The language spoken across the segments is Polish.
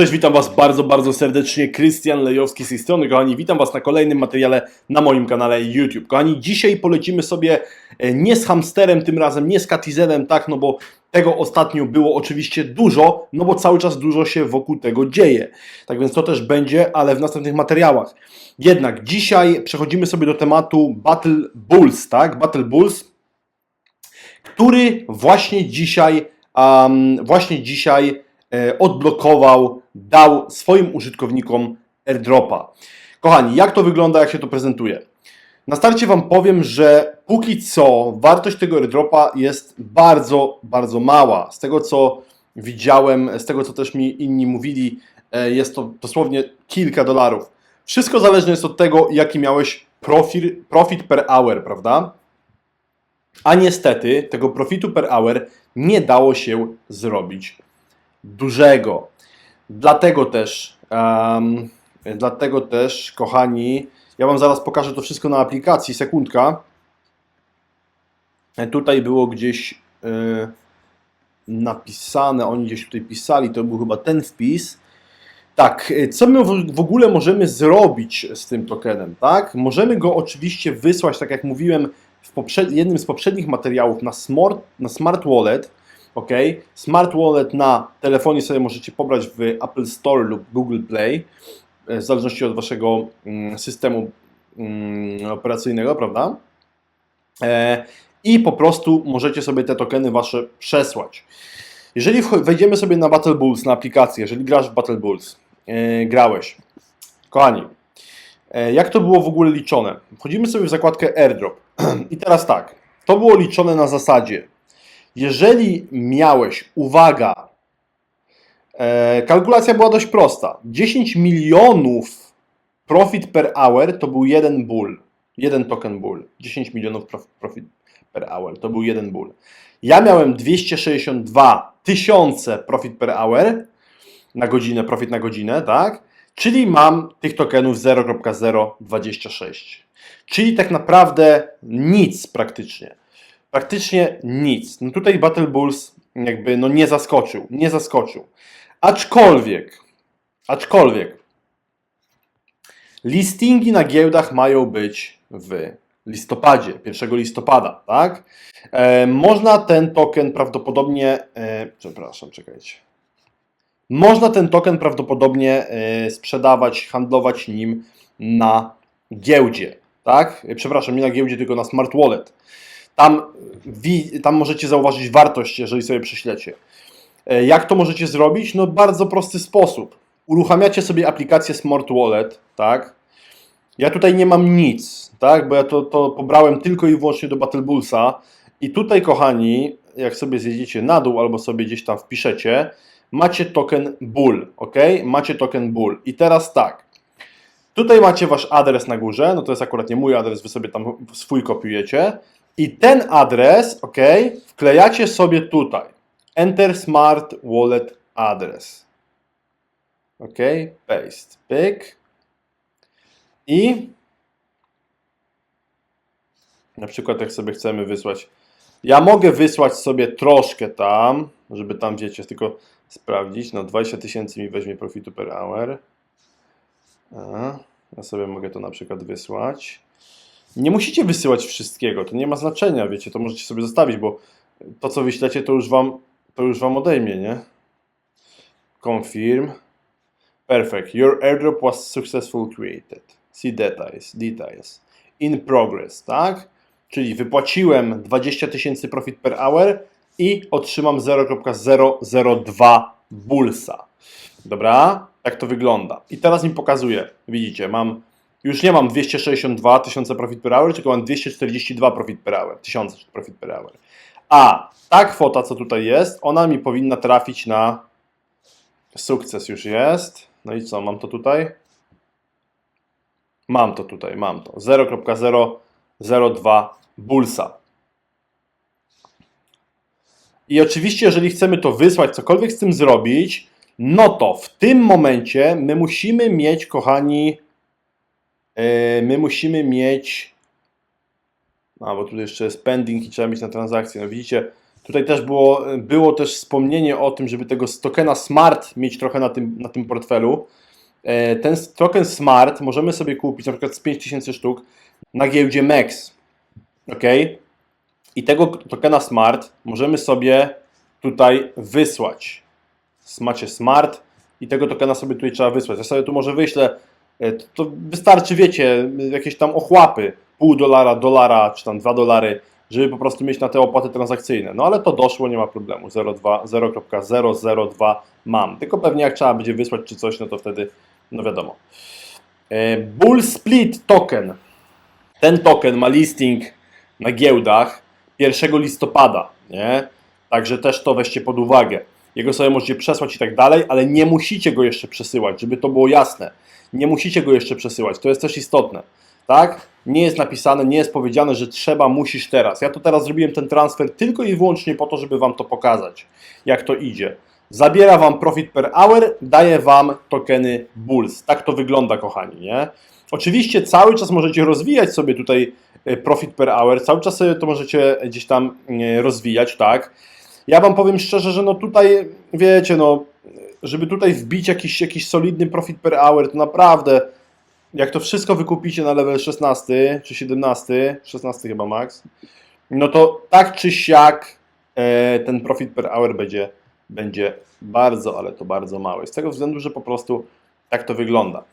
Cześć, witam Was bardzo, bardzo serdecznie. Krystian Lejowski z tej strony. Kochani, witam Was na kolejnym materiale na moim kanale YouTube. Kochani, dzisiaj polecimy sobie e, nie z hamsterem tym razem, nie z katizerem, tak, no bo tego ostatnio było oczywiście dużo, no bo cały czas dużo się wokół tego dzieje. Tak więc to też będzie, ale w następnych materiałach. Jednak dzisiaj przechodzimy sobie do tematu Battle Bulls, tak? Battle Bulls, który właśnie dzisiaj, um, właśnie dzisiaj odblokował, dał swoim użytkownikom airdropa. Kochani, jak to wygląda, jak się to prezentuje? Na starcie Wam powiem, że póki co wartość tego airdropa jest bardzo, bardzo mała. Z tego co widziałem, z tego co też mi inni mówili, e, jest to dosłownie kilka dolarów. Wszystko zależne jest od tego, jaki miałeś profit, profit per hour, prawda? A niestety tego profitu per hour nie dało się zrobić dużego. Dlatego też, um, dlatego też, kochani, ja Wam zaraz pokażę to wszystko na aplikacji. Sekundka. E, Tutaj było gdzieś e, napisane, oni gdzieś tutaj pisali, to był chyba ten wpis. Tak, e, co my w- ogóle możemy zrobić z tym tokenem, tak? Możemy go oczywiście wysłać, tak jak mówiłem w jednym z poprzednich materiałów, na smart, na smart wallet, ok? Smart wallet na telefonie sobie możecie pobrać w Apple Store lub Google Play, e, w zależności od waszego mm, systemu mm, operacyjnego, prawda? E, I po prostu możecie sobie te tokeny wasze przesłać. Jeżeli wejdziemy sobie na Battle Bulls, na aplikację, jeżeli grasz w Battle Bulls, e, grałeś, kochani, jak to było w ogóle liczone? Wchodzimy sobie w zakładkę AirDrop i teraz tak, to było liczone na zasadzie, jeżeli miałeś, uwaga, e, kalkulacja była dość prosta, 10 milionów profit per hour to był jeden bull, jeden token bull, 10 milionów prof- profit per hour to był jeden bull. Ja miałem 262 tysiące profit per hour na godzinę, profit na godzinę, tak? Czyli mam tych tokenów 0.026. Czyli tak naprawdę nic praktycznie. Praktycznie nic. No tutaj Battle Bulls jakby no nie zaskoczył, nie zaskoczył. Aczkolwiek, aczkolwiek listingi na giełdach mają być w listopadzie, 1 listopada, tak? E, można ten token prawdopodobnie, e, przepraszam, czekajcie. Można ten token prawdopodobnie e, sprzedawać, handlować nim na giełdzie, tak? E, Przepraszam, nie na giełdzie, tylko na smart wallet. Tam, tam możecie zauważyć wartość, jeżeli sobie prześlecie. E, Jak to możecie zrobić? No bardzo prosty sposób. Uruchamiacie sobie aplikację Smart Wallet, tak? Ja tutaj nie mam nic, tak? Bo ja to, to pobrałem tylko i wyłącznie do Battle Bullsa. I tutaj, kochani, jak sobie zjedziecie na dół albo sobie gdzieś tam wpiszecie, macie token Bull, ok? Macie token Bull. I teraz tak. Tutaj macie wasz adres na górze, no to jest akurat nie mój adres, wy sobie tam swój kopiujecie. I ten adres, ok, wklejacie sobie tutaj. Enter Smart Wallet Address. Ok, paste, pyk. I na przykład jak sobie chcemy wysłać, ja mogę wysłać sobie troszkę tam, żeby tam wiecie, tylko sprawdzić, no 20 tysięcy mi weźmie profitu per hour. A, ja sobie mogę to na przykład wysłać. Nie musicie wysyłać wszystkiego, to nie ma znaczenia, wiecie, to możecie sobie zostawić, bo to co wyślecie to już wam, to już wam odejmie, nie? Confirm. Perfect. Your airdrop was successfully created. See details. Details. In progress, tak? Czyli wypłaciłem 20 tysięcy profit per hour i otrzymam 0.002 bulsa. Dobra? Tak to wygląda. I teraz mi pokazuje. Widzicie, mam już nie mam 262 tysiące profit per hour, tylko mam 242 profit per hour, tysiące profit per hour. A ta kwota, co tutaj jest, ona mi powinna trafić na sukces już jest. No i co, mam to tutaj? Mam to tutaj, mam to. 0.002 bulsa. I oczywiście, jeżeli chcemy to wysłać, cokolwiek z tym zrobić, no to w tym momencie my musimy mieć, kochani, my musimy mieć, a bo tu jeszcze jest pending i trzeba mieć na transakcję. No widzicie, Tutaj też było, było też wspomnienie o tym, żeby tego tokena Smart mieć trochę na tym, na tym portfelu. E, Ten token Smart możemy sobie kupić na przykład z 5000 sztuk na giełdzie MEX. ok? I tego tokena Smart możemy sobie tutaj wysłać. Macie Smart i tego tokena sobie tutaj trzeba wysłać. Ja sobie tu może wyślę, e, to- to wystarczy, wiecie, jakieś tam ochłapy, pół dolara, dolara, czy tam dwa dolary, żeby po prostu mieć na te opłaty transakcyjne. No ale to doszło, nie ma problemu. 0,2 0.002 mam. Tylko pewnie jak trzeba będzie wysłać czy coś, no to wtedy, no wiadomo. E, Bull Split Token. Ten token ma listing na giełdach 1 listopada, nie? Także też to weźcie pod uwagę. Jego sobie możecie przesłać i tak dalej, ale nie musicie go jeszcze przesyłać, żeby to było jasne. Nie musicie go jeszcze przesyłać, to jest też istotne. Tak? Nie jest napisane, nie jest powiedziane, że trzeba, musisz teraz. Ja to teraz zrobiłem ten transfer tylko i wyłącznie po to, żeby Wam to pokazać, jak to idzie. Zabiera Wam profit per hour, daje Wam tokeny Bulls. Tak to wygląda, kochani, nie? Oczywiście cały czas możecie rozwijać sobie tutaj e, profit per hour, cały czas sobie to możecie gdzieś tam e, rozwijać, tak? Ja Wam powiem szczerze, że no tutaj, wiecie, no, żeby tutaj wbić jakiś, jakiś solidny profit per hour, to naprawdę, jak to wszystko wykupicie na level 16 czy 17, 16 chyba max, no to tak czy siak e, ten profit per hour będzie, będzie bardzo, ale to bardzo mały. Z tego względu, że po prostu tak to wygląda.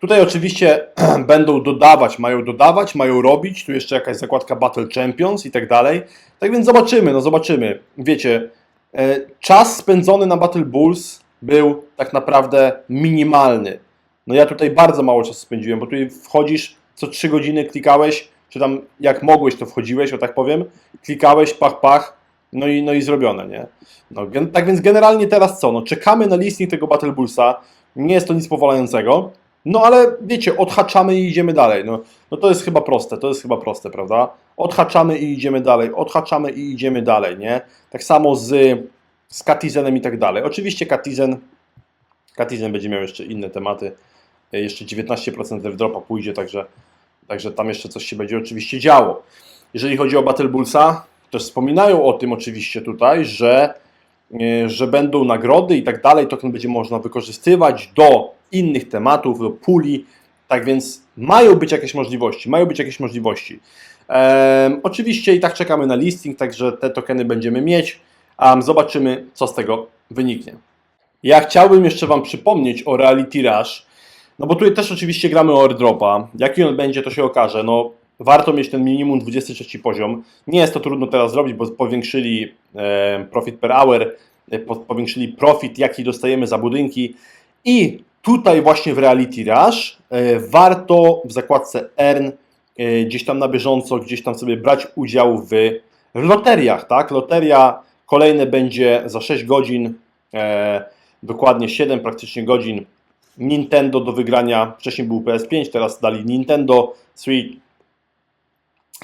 Tutaj oczywiście będą dodawać, mają dodawać, mają robić, tu jeszcze jakaś zakładka Battle Champions i tak dalej. Tak więc zobaczymy, no zobaczymy. Wiecie, e, czas spędzony na Battle Bulls był tak naprawdę minimalny. No ja tutaj bardzo mało czasu spędziłem, bo tutaj wchodzisz, co 3 godziny klikałeś, czy tam jak mogłeś to wchodziłeś, o tak powiem, klikałeś, pach, pach, no i, no i zrobione, nie? No, tak więc generalnie teraz co? No czekamy na listing tego Battle Bullsa, nie jest to nic powalającego, no ale wiecie, odhaczamy i idziemy dalej. No, no to jest chyba proste, to jest chyba proste, prawda? Odhaczamy i idziemy dalej, odhaczamy i idziemy dalej, nie? Tak samo z, z Katizenem i tak dalej. Oczywiście Katizen, Katizen będzie miał jeszcze inne tematy, jeszcze 19% levdropa pójdzie, także, także tam jeszcze coś się będzie oczywiście działo. Jeżeli chodzi o Battle Bullsa, też wspominają o tym oczywiście tutaj, że, e, że będą nagrody i tak dalej, token będzie można wykorzystywać do innych tematów, do puli, tak więc mają być jakieś możliwości, mają być jakieś możliwości. Em, oczywiście i tak czekamy na listing, także te tokeny będziemy mieć, a zobaczymy, co z tego wyniknie. Ja chciałbym jeszcze Wam przypomnieć o Reality Rush, no bo tutaj też oczywiście gramy o airdropa. Jaki on będzie, to się okaże. No, warto mieć ten minimum 23 poziom. Nie jest to trudno teraz zrobić, bo powiększyli e, profit per hour, e, po, powiększyli profit, jaki dostajemy za budynki. I tutaj właśnie w Reality Rush e, warto w zakładce Earn e, gdzieś tam na bieżąco, gdzieś tam sobie brać udział w loteriach, tak? Loteria kolejne będzie za 6 godzin, e, dokładnie 7 praktycznie godzin Nintendo do wygrania. Wcześniej był PS5, teraz dali Nintendo Switch,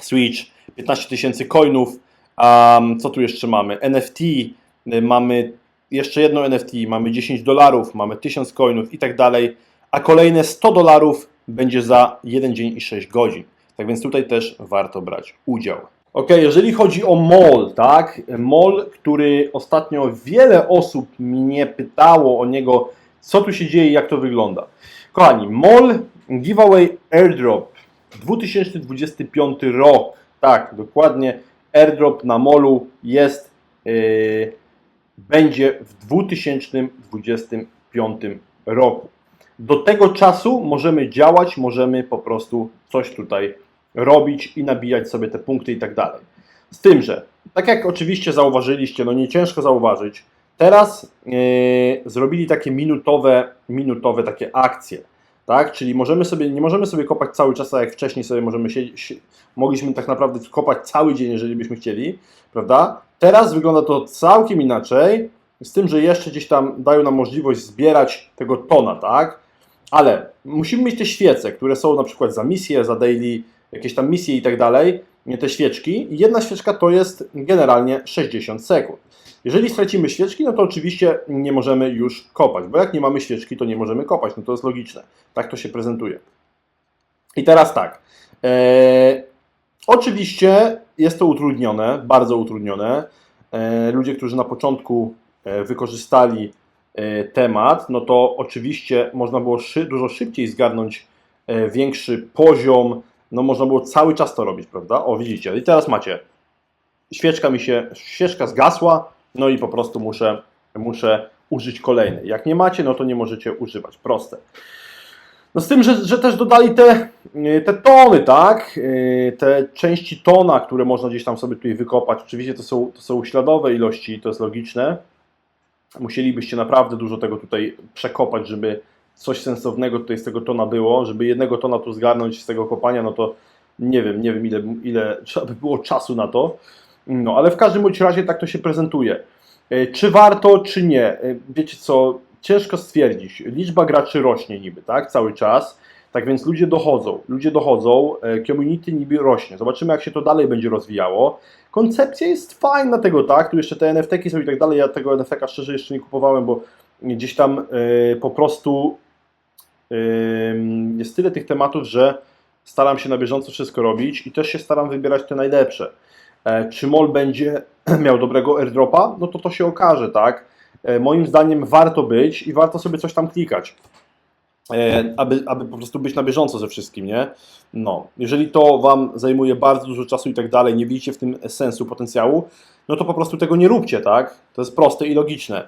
Switch 15 tysięcy coinów. Um, co tu jeszcze mamy? NFT, y, mamy jeszcze jedno NFT, mamy 10 dolarów, mamy 1000 coinów i tak dalej, a kolejne 100 dolarów będzie za 1 dzień i 6 godzin. Tak więc tutaj też warto brać udział. Ok, jeżeli chodzi o MOL, tak? MOL, który ostatnio wiele osób mnie pytało o niego, co tu się dzieje, jak to wygląda. Kochani, MOL Giveaway Airdrop 2025 rok. Tak, dokładnie. Airdrop na MOLu jest, yy, będzie w 2025 roku. Do tego czasu możemy działać, możemy po prostu coś tutaj robić i nabijać sobie te punkty i tak dalej. Z tym, że tak jak oczywiście zauważyliście, no nie ciężko zauważyć, teraz yy, zrobili takie minutowe, minutowe takie akcje, tak? Czyli możemy sobie, nie możemy sobie kopać cały czas, tak jak wcześniej sobie możemy się, mogliśmy tak naprawdę kopać cały dzień, jeżeli byśmy chcieli, prawda? Teraz wygląda to całkiem inaczej, z tym, że jeszcze gdzieś tam dają nam możliwość zbierać tego tona, tak? Ale musimy mieć te świece, które są na przykład za misję, za daily, jakieś tam misje i tak dalej, te świeczki. Jedna świeczka to jest generalnie 60 sekund. Jeżeli stracimy świeczki, no to oczywiście nie możemy już kopać, bo jak nie mamy świeczki, to nie możemy kopać. No to jest logiczne. Tak to się prezentuje. I teraz tak. E, oczywiście jest to utrudnione, bardzo utrudnione. e, ludzie, którzy na początku e, wykorzystali temat, no to oczywiście można było szy, dużo szybciej zgarnąć większy poziom, no można było cały czas to robić, prawda? O, widzicie, i teraz macie, świeczka mi się, świeczka zgasła, no i po prostu muszę, muszę użyć kolejnej. Jak nie macie, no to nie możecie używać, proste. No z tym, że, że też dodali te, y, te tony, tak? Y, Te części tona, które można gdzieś tam sobie tutaj wykopać. Oczywiście to są, to są śladowe ilości, to jest logiczne. Musielibyście naprawdę dużo tego tutaj przekopać, żeby coś sensownego tutaj z tego tona było. Żeby jednego tona tu zgarnąć z tego kopania, no to nie wiem, nie wiem ile, ile trzeba by było czasu na to. No, ale w każdym bądź razie tak to się prezentuje. E, Czy warto, czy nie? E, Wiecie co, ciężko stwierdzić. Liczba graczy rośnie niby, tak, cały czas. Tak więc ludzie dochodzą, ludzie dochodzą, e, community niby rośnie. Zobaczymy, jak się to dalej będzie rozwijało. Koncepcja jest fajna tego, tak, tu jeszcze te NFT-ki są i tak dalej. Ja tego NFT-ka szczerze jeszcze nie kupowałem, bo gdzieś tam po prostu jest tyle tych tematów, że staram się na bieżąco wszystko robić i też się staram wybierać te najlepsze. E, Czy MOL będzie miał dobrego airdropa? No to to się okaże, tak? E, Moim zdaniem warto być i warto sobie coś tam klikać, e, aby, aby po prostu być na bieżąco ze wszystkim, nie? No, jeżeli to Wam zajmuje bardzo dużo czasu i tak dalej, nie widzicie w tym sensu, potencjału, no to po prostu tego nie róbcie, tak? To jest proste i logiczne.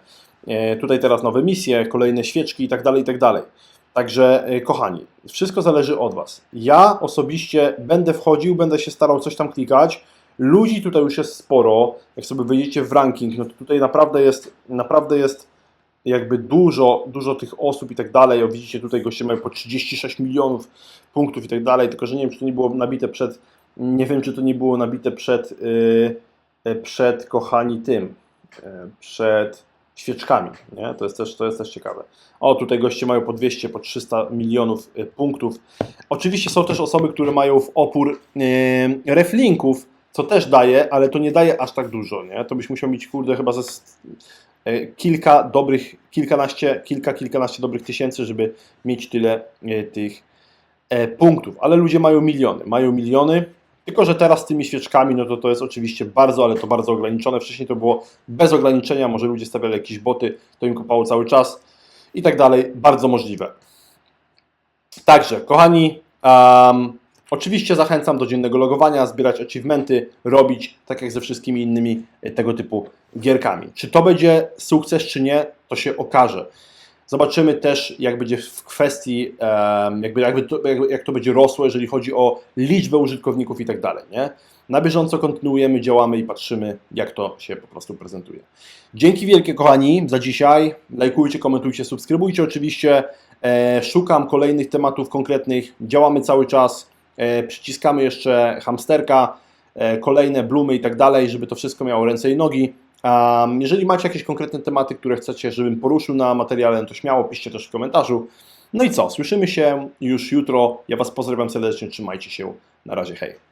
Tutaj teraz nowe misje, kolejne świeczki i tak dalej, i tak dalej. Także, e, kochani, wszystko zależy od Was. Ja osobiście będę wchodził, będę się starał coś tam klikać. Ludzi tutaj już jest sporo. Jak sobie wejdziecie w ranking, no to tutaj naprawdę jest, naprawdę jest jakby dużo, dużo tych osób i tak dalej. O, widzicie, tutaj goście mają po 36 milionów punktów i tak dalej, tylko że nie wiem, czy to nie było nabite przed, nie wiem, czy to nie było nabite przed, yy, przed kochani tym, yy, przed świeczkami, nie? To jest też, to jest też ciekawe. O, tutaj goście mają po 200, po 300 milionów y, punktów. Oczywiście są też osoby, które mają w opór yy, reflinków, co też daje, ale to nie daje aż tak dużo, nie? To byś musiał mieć, kurde, chyba ze e, kilka dobrych, kilkanaście, kilka, kilkanaście dobrych tysięcy, żeby mieć tyle e, tych e, punktów. Ale ludzie mają miliony, mają miliony, tylko że teraz z tymi świeczkami, no to to jest oczywiście bardzo, ale to bardzo ograniczone. Wcześniej to było bez ograniczenia, może ludzie stawiali jakieś boty, to im kopało cały czas i tak dalej. Bardzo możliwe. Także, kochani, um, oczywiście zachęcam do dziennego logowania, zbierać achievementy, robić tak jak ze wszystkimi innymi e, tego typu gierkami. Czy to będzie sukces, czy nie, to się okaże. Zobaczymy też, jak będzie w kwestii, jakby, jakby to, jak, jak to będzie rosło, jeżeli chodzi o liczbę użytkowników i tak dalej. Nie? Na bieżąco kontynuujemy, działamy i patrzymy, jak to się po prostu prezentuje. Dzięki wielkie, kochani, za dzisiaj. Lajkujcie, komentujcie, subskrybujcie oczywiście. E, szukam kolejnych tematów konkretnych. Działamy cały czas. E, przyciskamy jeszcze hamsterka, e, kolejne blumy i tak dalej, żeby to wszystko miało ręce i nogi. Um, jeżeli macie jakieś konkretne tematy, które chcecie, żebym poruszył na materiale, to śmiało piszcie też w komentarzu. No i co? Słyszymy się już jutro. Ja Was pozdrawiam serdecznie. Trzymajcie się. Na razie. Hej.